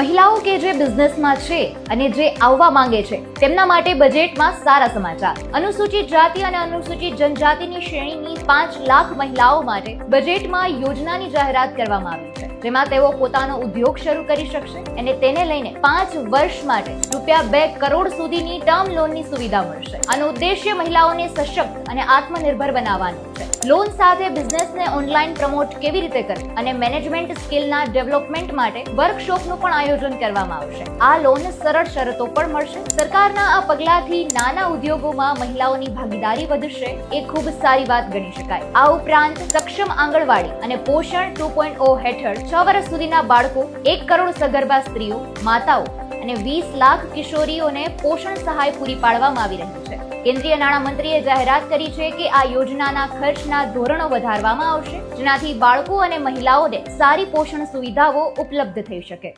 મહિલાઓ કે જે બિઝનેસમાં છે અને જે આવવા માંગે છે, તેમના માટે બજેટમાં સારા સમાચાર. અનુસૂચિત જાતિ અને અનુસૂચિત જનજાતિની શ્રેણીની પાંચ લાખ મહિલાઓ માટે બજેટમાં યોજનાની જાહેરાત કરવામાં આવી છે. જેમાં તેઓ પોતાનો ઉદ્યોગ શરૂ કરી શકશે અને તેને લઈને પાંચ વર્ષ માટે રૂપિયા બે કરોડ સુધીની ટર્મ લોનની સુવિધા મળશે. આનો ઉદ્દેશ્ય મહિલાઓને સશક્ત અને આત્મનિર્ભર બનાવવાનો લોન સાથે બિઝનેસને ઓનલાઈન પ્રમોટ કેવી રીતે કરવું અને મેનેજમેન્ટ સ્કિલના ડેવલપમેન્ટ માટે વર્કશોપનું પણ આયોજન કરવામાં આવશે. આ લોન સરળ શરતો પણ મળશે. સરકારના આ પગલાથી નાના ઉદ્યોગોમાં મહિલાઓની ભાગીદારી વધશે. એ ખૂબ સારી વાત ગણી શકાય. આ ઉપરાંત સક્ષમ આંગણવાડી અને પોષણ ટુ પોઈન્ટ ઓ હેઠળ છ વર્ષ સુધીના બાળકો, એક કરોડ સગર્ભા સ્ત્રીઓ, માતાઓ અને વીસ લાખ કિશોરીઓને પોષણ સહાય પૂરી પાડવામાં આવી રહી છે. કેન્દ્રીય નાણામંત્રીએ જાહેરાત કરી છે કે આ યોજનાના ખર્ચના ધોરણો વધારવામાં આવશે, જેનાથી બાળકો અને મહિલાઓને સારી પોષણ સુવિધાઓ ઉપલબ્ધ થઈ શકે.